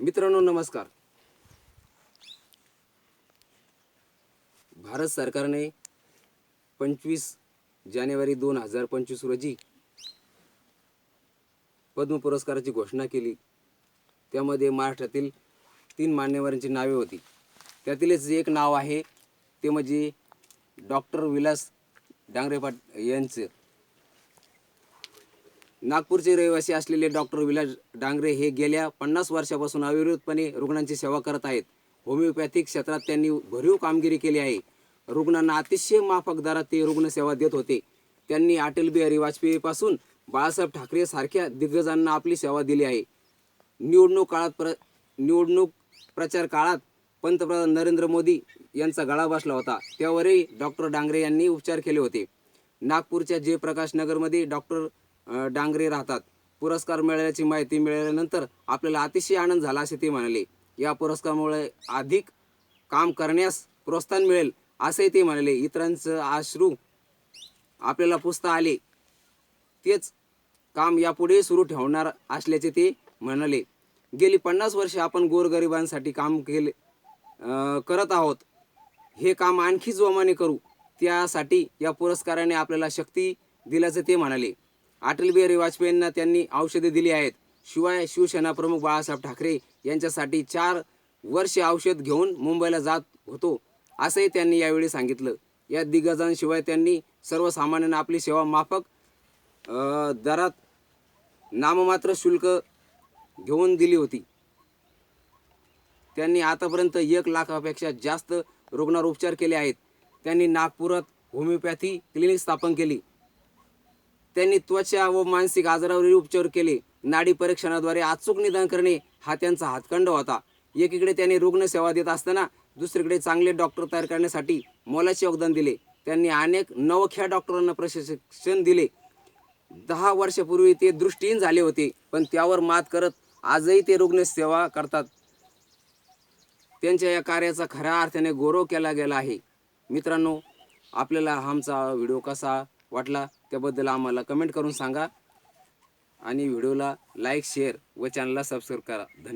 मित्रांनो नमस्कार. भारत सरकारने पंचवीस जानेवारी दोन हजार पंचवीस रोजी पद्म पुरस्काराची घोषणा केली. त्यामध्ये महाराष्ट्रातील तीन मान्यवरांची नावे होती. त्यातीलच एक नाव आहे ते म्हणजे डॉक्टर विलास डांगरे पाट यांचं. नागपूरचे रहिवासी असलेले डॉक्टर विलास डांगरे हे गेल्या पन्नास वर्षापासून अविरतपणे रुग्णांची सेवा करत आहेत. होमिओपॅथिक क्षेत्रात त्यांनी भरीव कामगिरी केली आहे. रुग्णांना अतिशय माफक दरात ते रुग्णसेवा देत होते. त्यांनी अटल बिहारी वाजपेयीपासून बाळासाहेब ठाकरे सारख्या दिग्गजांना आपली सेवा दिली आहे. निवडणूक काळात प्र निवडणूक प्रचार काळात पंतप्रधान नरेंद्र मोदी यांचा गळा बसला होता. त्यावरही डॉक्टर डांगरे यांनी उपचार केले होते. नागपूरच्या जयप्रकाश नगरमध्ये डॉक्टर डांगरे राहतात. पुरस्कार मिळाल्याची माहिती मिळाल्यानंतर आपल्याला अतिशय आनंद झाला असे ते म्हणाले. या पुरस्कारामुळे अधिक काम करण्यास प्रोत्साहन मिळेल असेही ते म्हणाले. इतरांचं आश्रू आपल्याला पुसता आले. तेच काम यापुढे सुरू ठेवणार असल्याचे ते म्हणाले. गेली पन्नास वर्षे आपण गोरगरिबांसाठी काम केले करत आहोत. हे काम आणखी जोमाने करू. त्यासाठी या पुरस्काराने आपल्याला शक्ती दिल्याचं ते म्हणाले. अटल बिहारी वाजपेयींना त्यांनी औषधे दिली आहेत. शिवाय शिवसेना प्रमुख बाळासाहेब ठाकरे यांच्यासाठी चार वर्षे औषध घेऊन मुंबईला जात होतो असंही त्यांनी यावेळी सांगितलं. या दिग्गजांशिवाय त्यांनी सर्वसामान्यांना आपली सेवा माफक दरात नाममात्र शुल्क घेऊन दिली होती. त्यांनी आतापर्यंत एक लाखापेक्षा जास्त रुग्णावर उपचार केले आहेत. त्यांनी नागपुरात होमिओपॅथी क्लिनिक स्थापन केली. त्यांनी त्वचा व मानसिक आजारावरील उपचार केले. नाडी परीक्षणाद्वारे अचूक निदान करणे हा त्यांचा हातखंड होता. एकीकडे त्यांनी रुग्णसेवा देत असताना दुसरीकडे चांगले डॉक्टर तयार करण्यासाठी मोलाचे योगदान दिले. त्यांनी अनेक नवख्या डॉक्टरांना प्रशिक्षण दिले. दहा वर्षापूर्वी ते दृष्टीहीन झाले होते पण त्यावर मात करत आजही ते रुग्णसेवा करतात. त्यांच्या या कार्याचा खऱ्या अर्थाने गौरव केला गेला आहे. मित्रांनो आपल्याला आमचा व्हिडिओ कसा वाटला? त्याबद्दल आम्हाला कमेंट करून सांगा. आणि व्हिडिओला लाईक शेअर व चॅनलला सबस्क्राईब करा. धन्यवाद.